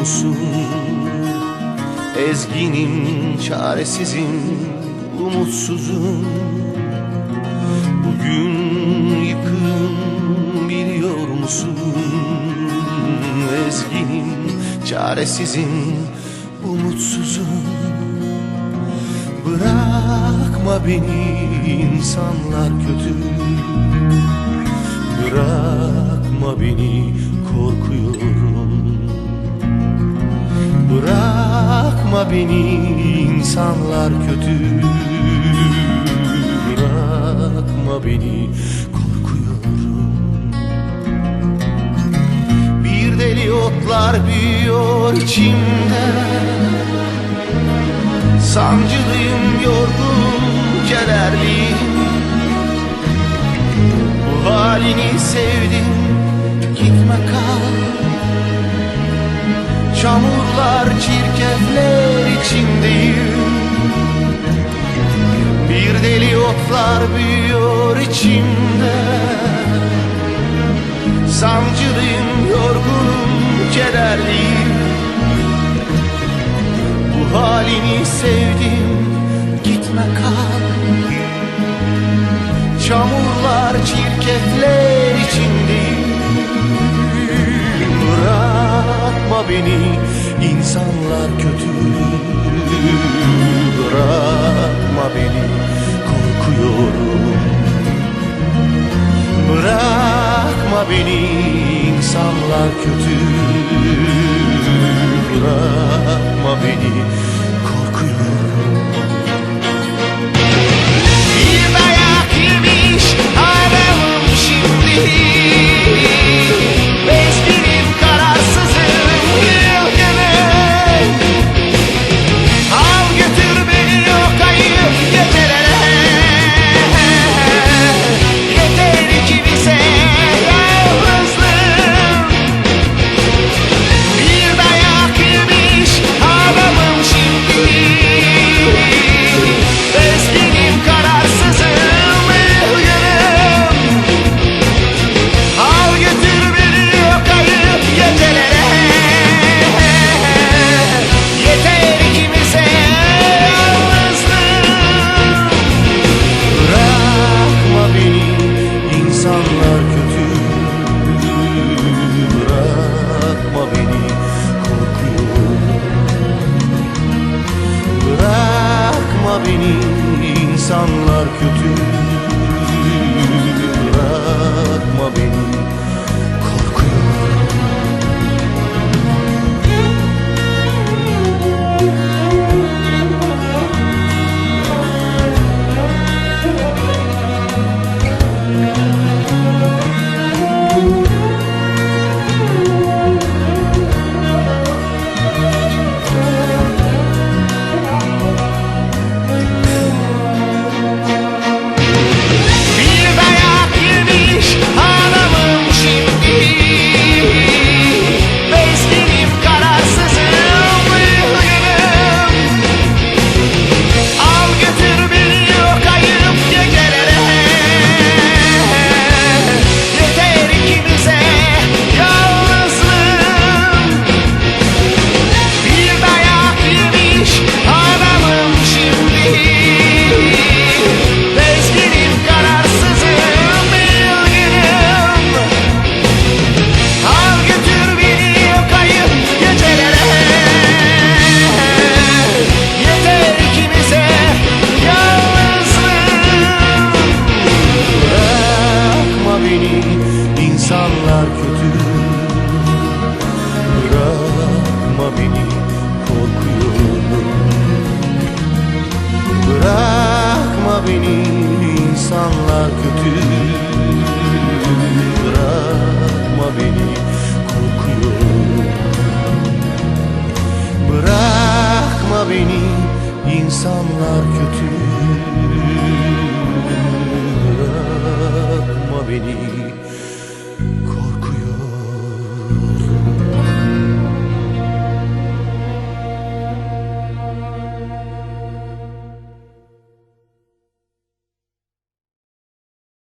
musun? Ezginim, çaresizim, umutsuzum Bugün yıkım biliyor musun? Ezginim, çaresizim, umutsuzum Bırakma beni insanlar kötü Bırakma beni korkuyorum beni insanlar kötü Bırakma beni korkuyorum. Bir deli otlar büyüyor içimde Sancılıyım yorgun kederliyim Bu halini sevdim gitme kal. Çamurlar çirkefler deli otlar büyüyor içimde. Sancılıyım yorgunum kederliyim. Bu halini sevdim gitme kal. Çamurlar çirkefler içindeyim Bırakma beni insanlar kötü. Beni korkuyorum Bırakma beni insanlar kötü insanlar kötü kötü. Bırakma beni korkuyorum. Bırakma beni insanlar kötü